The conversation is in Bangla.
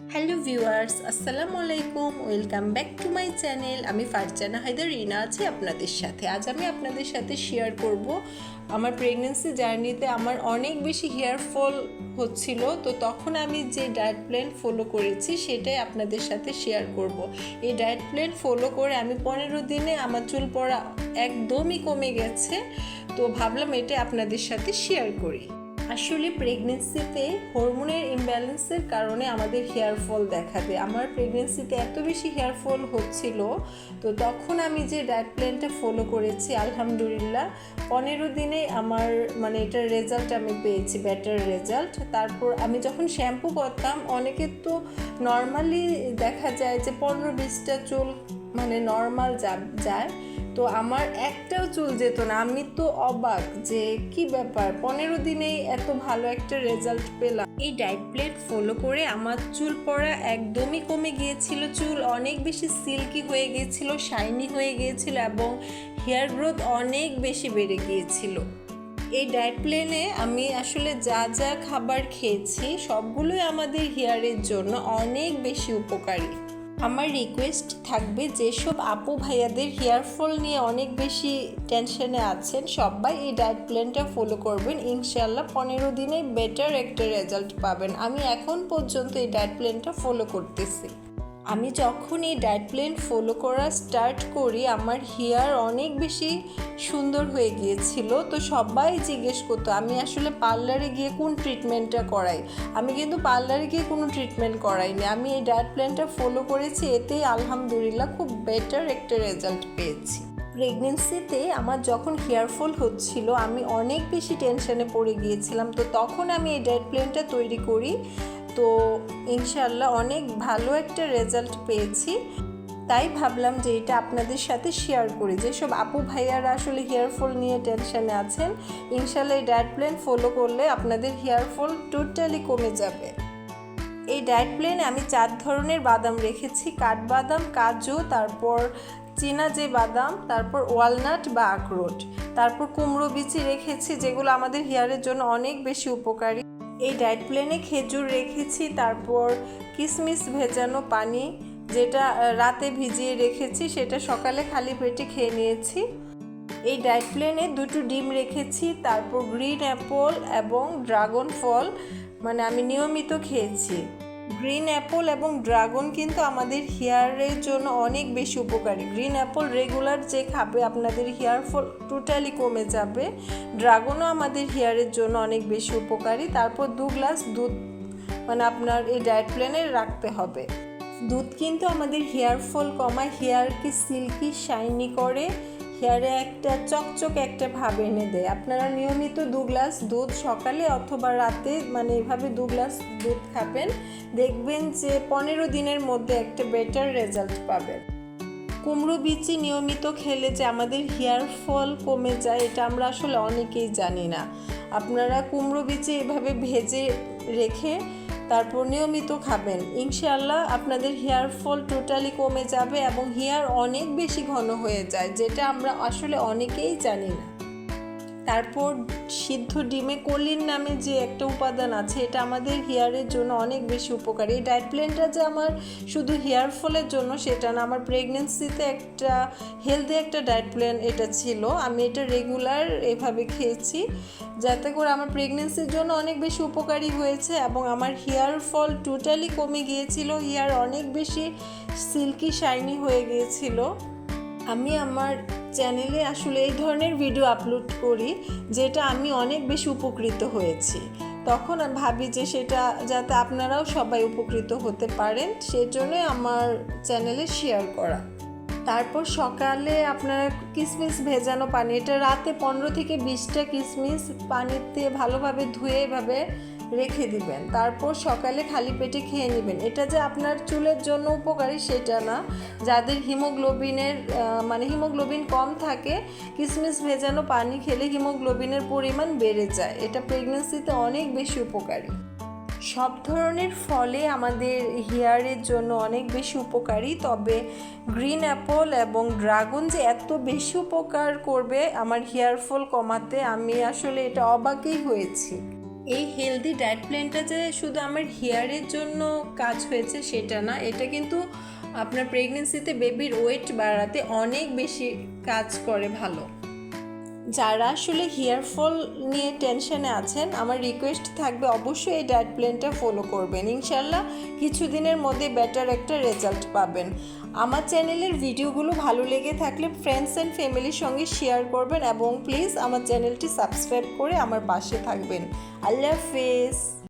হ্যালো ভিউয়ার্স আসসালামু আলাইকুম welcome back to my channel আমি ফারজানা হায়দার রিনা আছি আপনাদের সাথে। আজ আমি আপনাদের সাথে শেয়ার করব আমার প্রেগনেন্সি জার্নিতে আমার অনেক বেশি হেয়ার ফল হচ্ছিল। তো তখন আমি যে ডায়েট প্ল্যান ফলো করেছি সেটাই আপনাদের সাথে শেয়ার করব। এই ডায়েট প্ল্যান ফলো করে আমি পনেরো দিনে আমার চুল পড়া একদমই কমে গেছে। তো ভাবলাম এটা আপনাদের সাথে শেয়ার করি। আসলে প্রেগনেন্সিতে হরমোনের ইমব্যালেন্সের কারণে আমাদের হেয়ার ফল দেখা দেয়। আমার প্রেগনেন্সিতে এত বেশি হেয়ার ফল হচ্ছিল, তো তখন আমি যে ডায়েট প্ল্যানটা ফলো করেছি, আলহামদুলিল্লাহ, পনেরো দিনে আমার মানে এটার রেজাল্ট আমি পেয়েছি বেটার রেজাল্ট তারপর আমি যখন শ্যাম্পু করতাম অনেকের তো নর্মালি দেখা যায় যে পনেরো বিশটা চুল মানে নর্মাল যায়, তো আমার একটাও চুল যেত না। আমি তো অবাক যে কি ব্যাপার? পনেরো দিনেই এত ভালো একটা রেজাল্ট পেলাম। এই ডায়েট প্লেন ফলো করে আমার চুল পড়া একদমই কমে গিয়েছিল। চুল অনেক বেশি সিল্কি হয়ে গিয়েছিল শাইনি হয়ে গিয়েছিল এবং হেয়ার গ্রোথ অনেক বেশি বেড়ে গিয়েছিল। এই ডায়েট প্লেনে আমি আসলে যা যা খাবার খেয়েছি, সবগুলোই আমাদের হেয়ারের জন্য অনেক বেশি উপকারী। আমার রিকোয়েস্ট থাকবে যেসব আপু ভাইয়াদের হেয়ার ফল নিয়ে অনেক বেশি টেনশনে আছেন। সবাই এই ডায়েট প্ল্যানটা ফলো করবেন। ইনশাল্লাহ পনেরো দিনে বেটার একটা রেজাল্ট পাবেন। আমি এখন পর্যন্ত এই ডায়েট প্ল্যানটা ফলো করতেছি। আমি যখন এই ডায়েট প্ল্যান ফলো করা স্টার্ট করি, আমার হেয়ার অনেক বেশি সুন্দর হয়ে গিয়েছিল। তো সবাই জিজ্ঞেস করতো, আমি আসলে পার্লারে গিয়ে কোন ট্রিটমেন্টটা করাই? আমি কিন্তু পার্লারে গিয়ে কোনো ট্রিটমেন্ট করাইনি। আমি এই ডায়েট প্ল্যানটা ফলো করেছি এতেই আলহামদুলিল্লাহ খুব বেটার একটা রেজাল্ট পেয়েছি। প্রেগনেন্সিতে আমার যখন হেয়ার ফল হচ্ছিল, আমি অনেক বেশি টেনশনে পড়ে গিয়েছিলাম। তো তখন আমি এই ডায়েট প্ল্যানটা তৈরি করি। তো ইনশাল্লাহ অনেক ভালো একটা রেজাল্ট পেয়েছি। তাই ভাবলাম যে এটা আপনাদের সাথে শেয়ার করি। যেসব আপু ভাইয়ারা আসলে হেয়ার ফল নিয়ে টেনশানে আছেন ইনশাল্লাহ এই ডায়েট প্ল্যান ফলো করলে আপনাদের হেয়ার ফল টোটালি কমে যাবে। এই ডায়েট প্ল্যানে আমি চার ধরনের বাদাম রেখেছি। কাঠবাদাম কাজু, তারপর চীনা যে বাদাম, তারপর ওয়ালনাট বা আখরোট। তারপর কুমড়ো বিচি রেখেছি, যেগুলো আমাদের হেয়ারের জন্য অনেক বেশি উপকারী। এই ডায়েট প্ল্যানে খেজুর রেখেছি, তারপর কিশমিশ ভেজানো পানি যেটা রাতে ভিজিয়ে রেখেছি, সেটা সকালে খালি পেটে খেয়ে নিয়েছি। এই ডায়েট প্ল্যানে দুটো ডিম রেখেছি, তারপর গ্রিন অ্যাপল এবং ড্রাগন ফল মানে আমি নিয়মিত খেয়েছি। গ্রিন অ্যাপল এবং ড্রাগন কিন্তু আমাদের হেয়ারের জন্য অনেক বেশি উপকারী। গ্রিন অ্যাপল রেগুলার যে খাবে আপনাদের হেয়ার ফল টোটালি কমে যাবে। ড্রাগনও আমাদের হেয়ারের জন্য অনেক বেশি উপকারী। তারপর দু গ্লাস দুধ মানে আপনার এই ডায়েট প্ল্যানে রাখতে হবে। দুধ কিন্তু আমাদের হেয়ার ফল কমায় হেয়ারকে সিল্কি শাইনি করে। হেয়ারে একটা চকচক একটা ভাব এনে দেয়। আপনারা নিয়মিত দু গ্লাস দুধ সকালে অথবা রাতে মানে এভাবে দু গ্লাস দুধ খাবেন। দেখবেন যে পনেরো দিনের মধ্যে একটা বেটার রেজাল্ট পাবেন। কুমড়ো বিচি নিয়মিত খেলে যে আমাদের হেয়ার ফল কমে যায়, এটা আমরা আসলে অনেকেই জানি না। আপনারা কুমড়ো বিচি এভাবে ভেজে রেখে তারপর নিয়মিত খাবেন। ইনশাল্লাহ আপনাদের হেয়ার ফল টোটালি কমে যাবে এবং হেয়ার অনেক বেশি ঘন হয়ে যায়, যেটা আমরা আসলে অনেকেই জানি না। তারপর সিদ্ধ ডিমে কলিন নামে যে একটা উপাদান আছে, এটা আমাদের হেয়ারের জন্য অনেক বেশি উপকারী। এই ডায়েট প্ল্যানটা যে আমার শুধু হেয়ার ফলের জন্য সেটা না, আমার প্রেগনেন্সিতে একটা হেলদি একটা ডায়েট প্ল্যান এটা ছিল। আমি এটা রেগুলার এভাবে খেয়েছি, যাতে করে আমার প্রেগনেন্সির জন্য অনেক বেশি উপকারী হয়েছে এবং আমার হেয়ার ফল টোটালি কমে গিয়েছিল। হেয়ার অনেক বেশি সিল্কি শাইনি হয়ে গিয়েছিল। আমি আমার চ্যানেলে আসলে এই ধরনের ভিডিও আপলোড করি, যেটা আমি অনেক বেশি উপকৃত হয়েছি। তখন ভাবি যে সেটা যাতে আপনারাও সবাই উপকৃত হতে পারেন, সেজন্যই আমার চ্যানেলে শেয়ার করা। তারপর সকালে আপনারা কিশমিশ ভেজানো পানি, এটা রাতে পনেরো থেকে বিশটা কিশমিশ পানিতে ভালোভাবে ধুয়ে এভাবে রেখে দিবেন। তারপর সকালে খালি পেটে খেয়ে নেবেন। এটা যে আপনার চুলের জন্য উপকারী সেটা না। যাদের হিমোগ্লোবিনের মানে হিমোগ্লোবিন কম থাকে কিশমিশ ভেজানো পানি খেলে হিমোগ্লোবিনের পরিমাণ বেড়ে যায়। এটা প্রেগনেন্সিতে অনেক বেশি উপকারী। সব ধরনের ফলে আমাদের হেয়ারের জন্য অনেক বেশি উপকারী। তবে গ্রিন অ্যাপল এবং ড্রাগন যে এত বেশি উপকার করবে আমার হেয়ার ফল কমাতে, আমি আসলে এটা অবাকই হয়েছি। এই হেলদি ডায়েট প্ল্যানটা যে শুধু আমার হেয়ারের জন্য কাজ হয়েছে সেটা না, এটা কিন্তু আপনার প্রেগনেন্সিতে বেবির ওয়েট বাড়াতে অনেক বেশি কাজ করে ভালো। যারা আসলে হেয়ার ফল নিয়ে টেনশনে আছেন, আমার রিকোয়েস্ট থাকবে অবশ্যই এই ডায়েট প্ল্যানটা ফলো করবেন। ইনশাল্লাহ কিছুদিনের মধ্যে বেটার একটা রেজাল্ট পাবেন। আমার চ্যানেলের ভিডিওগুলো ভালো লেগে থাকলে ফ্রেন্ডস অ্যান্ড ফ্যামিলির সঙ্গে শেয়ার করবেন এবং প্লিজ আমার চ্যানেলটি সাবস্ক্রাইব করে আমার পাশে থাকবেন। আল্লাহ হাফেজ।